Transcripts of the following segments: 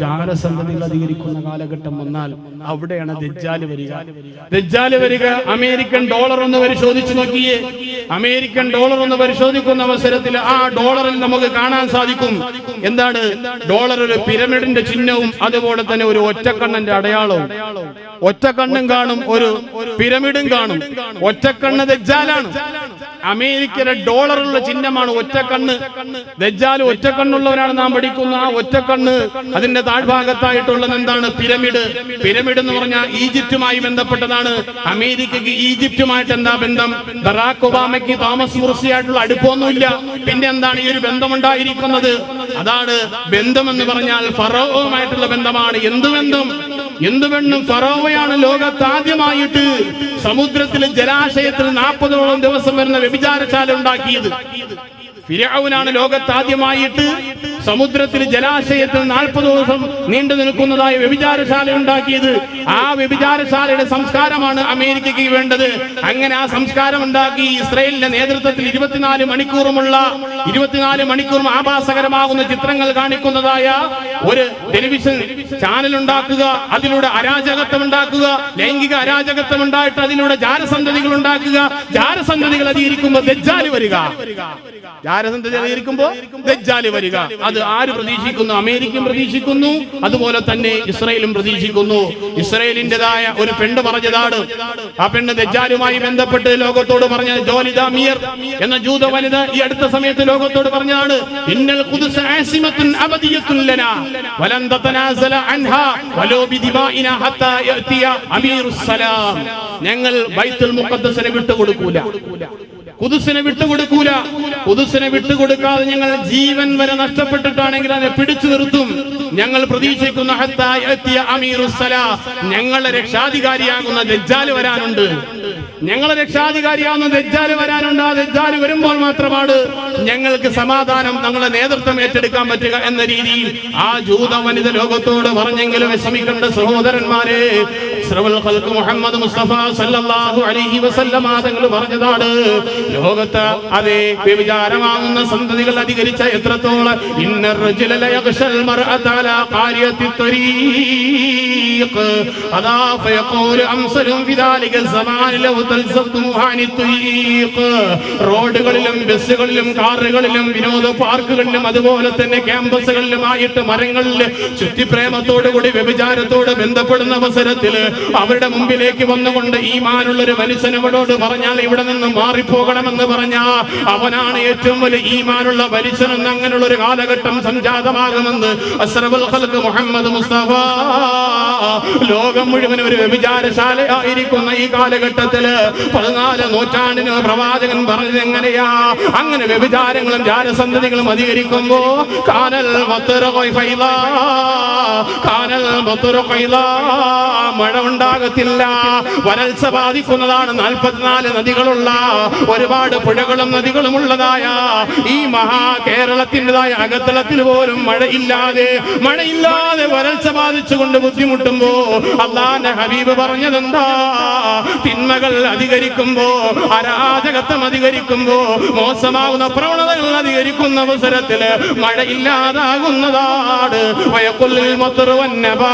ജാരസന്ധതികൾ അധികരിക്കുന്ന കാലഘട്ടം വന്നാൽ അവിടെയാണ് ദജ്ജാൽ വരിക. ദജ്ജാൽ വരിക അമേരിക്കൻ ഡോളർ ഒന്ന് പരിശോധിച്ചു നോക്കിയേ. അമേരിക്കൻ ഡോളർ ഒന്ന് പരിശോധിക്കുന്ന അവസരത്തിൽ ആ ഡോളറിൽ നമുക്ക് കാണാൻ സാധിക്കും. എന്താണ്? ഡോളർ ഒരു പിരമിഡിന്റെ ചിഹ്നവും അതുപോലെ തന്നെ ഒരു ഒറ്റക്കണ്ണന്റെ അടയാളവും. ഒറ്റക്കണ്ണും കാണും ഒരു പിരമിഡും കാണും. ഒറ്റക്കണ്ണ് ദജ്ജാലാണ്. അമേരിക്കയുടെ ഡോളറുള്ള ചിഹ്നമാണ് ഒറ്റക്കണ്ണ്. ദജ്ജാൽ ഒറ്റക്കണ്ണുള്ളവരാണ് നാം പഠിക്കുന്ന ആ ഒറ്റക്കണ്ണ്. അതിന്റെ താഴ്ഭാഗത്തായിട്ടുള്ളത് എന്താണ്? പിരമിഡ്. പിരമിഡ് എന്ന് പറഞ്ഞാൽ ഈജിപ്തുമായി ബന്ധപ്പെട്ടതാണ്. അമേരിക്കക്ക് ഈജിപ്തുമായിട്ട് എന്താ ബന്ധം? ബറാക് ഒബാമയ്ക്ക് തോമസ് മുർസിയായിട്ടുള്ള അടുപ്പമൊന്നുമില്ല. പിന്നെ എന്താണ് ഈ ഒരു ബന്ധമുണ്ടായിരിക്കുന്നത്? അതാണ് ബന്ധം എന്ന് പറഞ്ഞാൽ ഫറോവുമായിട്ടുള്ള ബന്ധമാണ്. എന്ത് ബന്ധം എന്ത് പെണ്ണും ഫറോവയാണ് ലോകത്ത് ആദ്യമായിട്ട് സമുദ്രത്തിലെ ജലാശയത്തിൽ നാൽപ്പതോളം ദിവസം വരുന്ന വ്യഭിചാരശാല ഉണ്ടാക്കിയത്. ഫിരാവുനാണ് ലോകത്ത് ആദ്യമായിട്ട് സമുദ്രത്തിൽ ജലാശയത്തിൽ നാൽപ്പത് ദിവസം നീണ്ടു നിൽക്കുന്നതായ വ്യഭിചാരശാല ഉണ്ടാക്കിയത്. ആ വ്യഭിചാരശാലയുടെ സംസ്കാരമാണ് അമേരിക്കയ്ക്ക് വേണ്ടത്. അങ്ങനെ ആ സംസ്കാരം ഉണ്ടാക്കി ഇസ്രയേലിന്റെ നേതൃത്വത്തിൽ ഇരുപത്തിനാല് മണിക്കൂറുമുള്ള ഇരുപത്തിനാല് മണിക്കൂറും ആഭാസകരമാകുന്ന ചിത്രങ്ങൾ കാണിക്കുന്നതായ ഒരു ടെലിവിഷൻ ചാനൽ ഉണ്ടാക്കുക അതിലൂടെ അരാജകത്വം ഉണ്ടാക്കുക ലൈംഗിക അരാജകത്വം ഉണ്ടായിട്ട് അതിലൂടെ ജാരസന്ധതികൾ ഉണ്ടാക്കുക. ജാരസന്ധതികൾ അധികരിക്കുമ്പോൾ ദജ്ജാലി വരിക. ജാരസന്ധതി അധികരിക്കുമ്പോൾ ദജ്ജാലി വരിക. അത് ആര് പ്രതീക്ഷിക്കുന്നു? അമേരിക്കയും പ്രതീക്ഷിക്കുന്നു. അതുപോലെ തന്നെ ഇസ്രയേലും പ്രതീക്ഷിക്കുന്നു. ഇസ്രയേലിന്റെതായ ഒരു പെണ്ണ് പറഞ്ഞതാണ്. ആ പെണ്ണ് ദജ്ജാലുമായി ബന്ധപ്പെട്ട് ലോകത്തോട് പറഞ്ഞ ജോലിദ മിയർ എന്ന ജൂത വനിത ഈ അടുത്ത സമയത്ത് ലോകത്തോട് പറഞ്ഞതാണ് ഇന്നൽ ഖുദ്സ് ആസിമത്തുൻ അബദിയത്തുൻ ലനാ വലൻ തതനാസല അൻഹാ വലോ ബിദിമാഇന ഹത്താ യഅതിയ അമീറുസ് സലാം ഞങ്ങൾ ബൈത്തുൽ മുഖദ്ദസിനെ വിട്ടുകൊടുക്കൂല. കുതുസിനെ വിട്ടുകൊടുക്കൂല കുതുസിനെ വിട്ടുകൊടുക്കാതെ ഞങ്ങൾ ജീവൻ വരെ നഷ്ടപ്പെട്ടിട്ടാണെങ്കിൽ അതിനെ പിടിച്ചു നിർത്തും. ഞങ്ങൾ പ്രതീക്ഷിക്കുന്ന ഞങ്ങളെ രക്ഷാധികാരിയാകുന്ന ദജ്ജാൽ വരാനുണ്ട്. ഞങ്ങളെ രക്ഷാധികാരിയാകുന്ന ദജ്ജാൽ വരാനുണ്ട്. ദജ്ജാൽ വരുമ്പോൾ മാത്രമാണ് ഞങ്ങൾക്ക് സമാധാനം ഞങ്ങളുടെ നേതൃത്വം ഏറ്റെടുക്കാൻ പറ്റുക എന്ന രീതിയിൽ ആ ജൂത വനിത ലോകത്തോട് പറഞ്ഞെങ്കിലും വിഷമിക്കേണ്ട സഹോദരന്മാരെ മുഹമ്മദ് മുസ്തഫ സല്ലല്ലാഹു അലൈഹി വസല്ലമ തങ്ങൾ പറഞ്ഞതാണ് ലോകത്ത് അതെ വ്യഭിചാരമാകുന്ന സന്തതികൾ അധികരിച്ച എത്രത്തോളം ഇന്ന റജുലല യഖ്ശൽ മർഅത അലാ ഖാരിയത്തി ത്വരീഖ്. അദാ ഫയഖൂലു അംസലും ഫിദാലിക സമാൻ ലൗ തൽസഖ്തു മുഹാനി ത്വരീഖ്. റോഡുകളിലും ബസ്സുകളിലും കാറുകളിലും വിനോദ പാർക്കുകളിലും അതുപോലെ തന്നെ ക്യാമ്പസുകളിലുമായിട്ട് മരങ്ങളിൽ ചുറ്റിപ്രേമത്തോടു കൂടി വ്യഭിചാരത്തോട് ബന്ധപ്പെടുന്ന അവസരത്തിൽ അവരുടെ മുമ്പിലേക്ക് വന്നുകൊണ്ട് ഈ മാനുള്ള ഒരു മനുഷ്യനവരോട് പറഞ്ഞാൽ ഇവിടെ നിന്ന് മാറിപ്പോകണമെന്ന് പറഞ്ഞാൽ അവനാണ് ഏറ്റവും വലിയ ഈ മാനുള്ള മനുഷ്യനെന്ന് അങ്ങനെയുള്ള ഒരു കാലഘട്ടം സംജാതമാകുമെന്ന് മുഹമ്മദ് മുസ്തഫ. ലോകം മുഴുവൻ ഒരു വ്യഭിചാരശാല ആയിരിക്കുന്ന ഈ കാലഘട്ടത്തിൽ പതിനാല് നൂറ്റാണ്ടിന് പ്രവാചകൻ പറഞ്ഞത് എങ്ങനെയാ? അങ്ങനെ വ്യഭിചാരങ്ങളും ജാരസന്ധതികളും അധികരിക്കുമ്പോ കാനൽ കാനൽ മഴ ഉണ്ടാകത്തില്ല വരൾച്ച ബാധിക്കുന്നതാണ് നാൽപ്പത്തിനാല് നദികളുള്ള ഒരുപാട് പുഴകളും നദികളും ഉള്ളതായ ഈ മഹാ കേരളത്തിന്റെതായ അകത്തളത്തിൽ പോലും മഴയില്ലാതെ മഴയില്ലാതെ വരൾച്ച ബാധിച്ചുകൊണ്ട് ബുദ്ധിമുട്ടുമ്പോ അള്ളാന്റെ ഹബീബ് പറഞ്ഞതെന്താ? തിന്മകൾ അധികരിക്കുമ്പോ അരാജകത്വം അധികരിക്കുമ്പോ മോശമാകുന്ന പ്രവണതകൾ അധികരിക്കുന്ന അവസരത്തിൽ മഴ ഇല്ലാതാകുന്നതാണ്. വയക്കൊല്ലിൽ മൊത്തറുവന്നബാ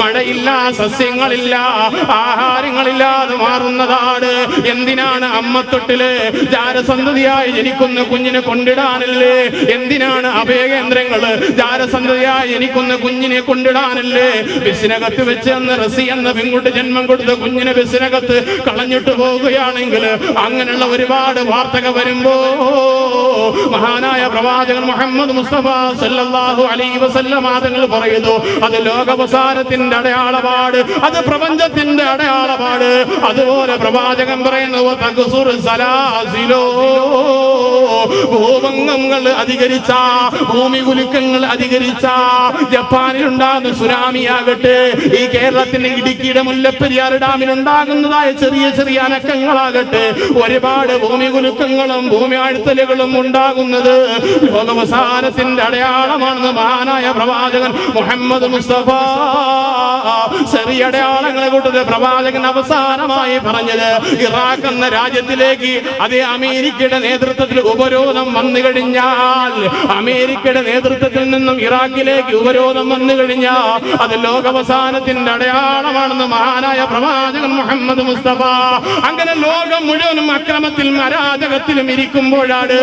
മഴയില്ല സസ്യങ്ങളില്ല ആഹാരങ്ങളില്ലാതെ മാറുന്നതാണ്. എന്തിനാണ് അമ്മത്തൊട്ടിൽ ജാരസന്ധതിയായി ജനിക്കുന്ന കുഞ്ഞിനെ കൊണ്ടിടാനല്ലേ? എന്തിനാണ് അഭയകേന്ദ്രങ്ങൾ ജാരസന്ധതിയായി ജനിക്കുന്ന കുഞ്ഞിനെ കൊണ്ടിടാനല്ലേ? ബസ്സിനകത്ത് വെച്ച് അന്ന് റസി എന്ന പെൺകുട്ടി ജന്മം കൊടുത്ത കുഞ്ഞിനെ ബസ്സിനകത്ത് കളഞ്ഞിട്ട് പോവുകയാണെങ്കിൽ അങ്ങനെയുള്ള ഒരുപാട് വാർത്തകൾ വരുമ്പോ മഹാനായ പ്രവാചകൻ മുഹമ്മദ് മുസ്തഫ സല്ലല്ലാഹു അലൈഹി വസല്ലമ തങ്ങൾ പറയുന്നു അത് ലോകവസാനത്തിന്റെ അടയാളപാട് അത് പ്രപഞ്ചത്തിന്റെ അടയാളപാട്. അതുപോലെ പ്രവാചകൻ പറയുന്നു സലാസിലോ. ഭൂകമ്പങ്ങൾ അധികരിച്ച ഭൂമി കുലുക്കങ്ങൾ അധികരിച്ച ജപ്പാനിൽ ഉണ്ടാകുന്ന സുനാമി ആകട്ടെ ഈ കേരളത്തിന്റെ ഇടുക്കിയുടെ മുല്ലപ്പെരിയാർ ഡാമിൽ ഉണ്ടാകുന്നതായ ചെറിയ ചെറിയ അനക്കങ്ങളാകട്ടെ ഒരുപാട് ഭൂമി കുലുക്കങ്ങളും ഭൂമി ആഴ്ത്തലുകളും ഉണ്ടാകുന്നത് ലോകവസാനത്തിന്റെ അടയാളമാണെന്ന് മഹാനായ പ്രവാചകൻ മുഹമ്മദ് മുസ്തഫ. ചെറിയ അടയാളങ്ങളെ കൂട്ടത്തിൽ പ്രവാചകൻ അവസാനമായി പറഞ്ഞത് ഇറാഖ് എന്ന രാജ്യത്തിലേക്ക് അതേ അമേരിക്കയുടെ നേതൃത്വത്തിൽ ഉപരോധം വന്നു കഴിഞ്ഞാൽ അമേരിക്കയുടെ നേതൃത്വത്തിൽ നിന്നും ഇറാഖിലേക്ക് ഉപരോധം വന്നു കഴിഞ്ഞാൽ അത് ലോകാവസാനത്തിന്റെ അടയാളമാണെന്ന് മഹാനായ പ്രവാചകൻ മുഹമ്മദ് മുസ്തഫ. അങ്ങനെ ലോകം മുഴുവനും അക്രമത്തിൽ അരാജകത്തിലും ഇരിക്കുമ്പോഴാണ്